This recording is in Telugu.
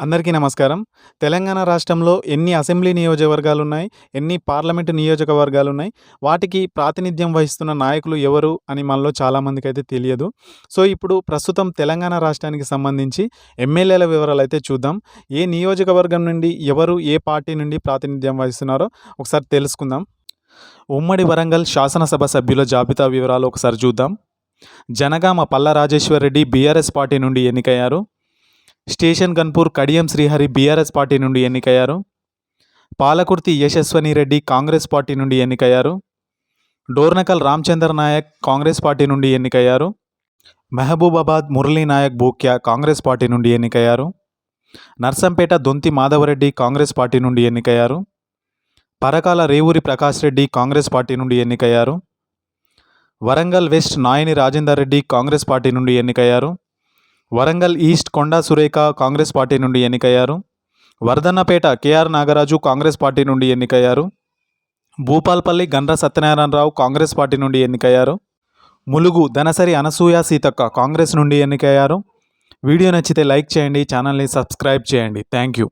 అందరికీ నమస్కారం. తెలంగాణ రాష్ట్రంలో ఎన్ని అసెంబ్లీ నియోజకవర్గాలు ఉన్నాయి ఎన్ని పార్లమెంటు నియోజకవర్గాలు ఉన్నాయి వాటికి ప్రాతినిధ్యం వహిస్తున్న నాయకులు ఎవరు అని మనలో చాలామందికి అయితే తెలియదు. సో ఇప్పుడు ప్రస్తుతం తెలంగాణ రాష్ట్రానికి సంబంధించి ఎమ్మెల్యేల వివరాలు అయితే చూద్దాం. ఏ నియోజకవర్గం నుండి ఎవరు ఏ పార్టీ నుండి ప్రాతినిధ్యం వహిస్తున్నారో ఒకసారి తెలుసుకుందాం. ఉమ్మడి వరంగల్ శాసనసభ సభ్యుల జాబితా వివరాలు ఒకసారి చూద్దాం. జనగామ పల్ల రాజేశ్వర్ రెడ్డి బీఆర్ఎస్ పార్టీ నుండి ఎన్నికయ్యారు. Station Ghanpur Kadiyam Srihari BRS party నుండి ఎన్నికయ్యారు? పాలకుర్తి యశస్వని రెడ్డి కాంగ్రెస్ పార్టీ నుండి ఎన్నికయ్యారు? డోర్నకల్ రామచంద్ర నాయక్ కాంగ్రెస్ పార్టీ నుండి ఎన్నికయ్యారు? మహబూబాబాద్ మురళీ నాయక్ బూక్యా కాంగ్రెస్ పార్టీ నుండి ఎన్నికయ్యారు? నర్సంపేట దొంతి మాధవరెడ్డి కాంగ్రెస్ పార్టీ నుండి ఎన్నికయ్యారు? పరకాల రేవూరి ప్రకాష్ రెడ్డి కాంగ్రెస్ పార్టీ నుండి ఎన్నికయ్యారు? వరంగల్ వెస్ట్ నాయని రాజేందర్ రెడ్డి కాంగ్రెస్ పార్టీ నుండి ఎన్నికయ్యారు? వరంగల్ ఈస్ట్ కొండా సురేఖ కాంగ్రెస్ పార్టీ నుండి ఎన్నికయ్యారు. వరదన్నపేట కేఆర్ నాగరాజు కాంగ్రెస్ పార్టీ నుండి ఎన్నికయ్యారు. భూపాల్పల్లి గండ్ర సత్యనారాయణరావు కాంగ్రెస్ పార్టీ నుండి ఎన్నికయ్యారు. ములుగు ధనసరి అనసూయ సీతక్క కాంగ్రెస్ నుండి ఎన్నికయ్యారు. వీడియో నచ్చితే లైక్ చేయండి ఛానల్ని సబ్స్క్రైబ్ చేయండి. Thank you.